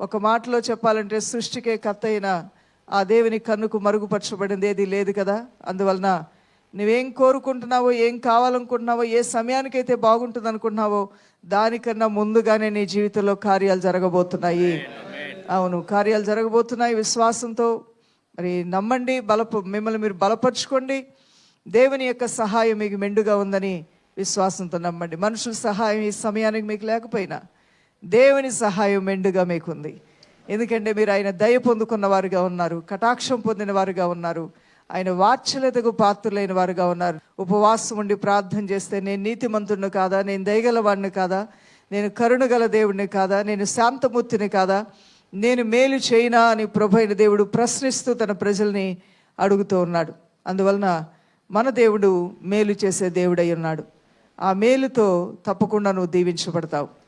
ఒక మాటలో చెప్పాలంటే సృష్టికే కత్త అయిన ఆ దేవుని కన్నుకు మరుగుపరచబడింది ఏది లేదు కదా? అందువలన నువ్వేం కోరుకుంటున్నావో ఏం కావాలనుకుంటున్నావో ఏ సమయానికైతే బాగుంటుంది అనుకుంటున్నావో దానికన్నా ముందుగానే నీ జీవితంలో కార్యాలు జరగబోతున్నాయి. అవును కార్యాలు జరగబోతున్నాయి విశ్వాసంతో. మరి నమ్మండి బలప మిమ్మల్ని మీరు బలపరుచుకోండి. దేవుని యొక్క సహాయం మీకు మెండుగా ఉందని విశ్వాసంతో నమ్మండి. మనుషుల సహాయం ఈ సమయానికి మీకు లేకపోయినా దేవుని సహాయం మెండుగా మీకుంది. ఎందుకంటే మీరు ఆయన దయ పొందుకున్న వారుగా ఉన్నారు కటాక్షం పొందిన వారుగా ఉన్నారు ఆయన వాత్సల్యతకు పాత్రులైన వారుగా ఉన్నారు. ఉపవాసం ఉండి ప్రార్థన చేస్తే నేను నీతిమంతుడిని కాదా నేను దయగలవాడిని కాదా నేను కరుణగల దేవుడిని కాదా నేను శాంతమూర్తిని కాదా నేను మేలు చేయనా అని ప్రభు అయిన దేవుడు ప్రశ్నిస్తూ తన ప్రజల్ని అడుగుతూ ఉన్నాడు. అందువలన మన దేవుడు మేలు చేసే దేవుడై ఉన్నాడు. ఆ మేలుతో తప్పకుండా నువ్వు దీవించబడతావు.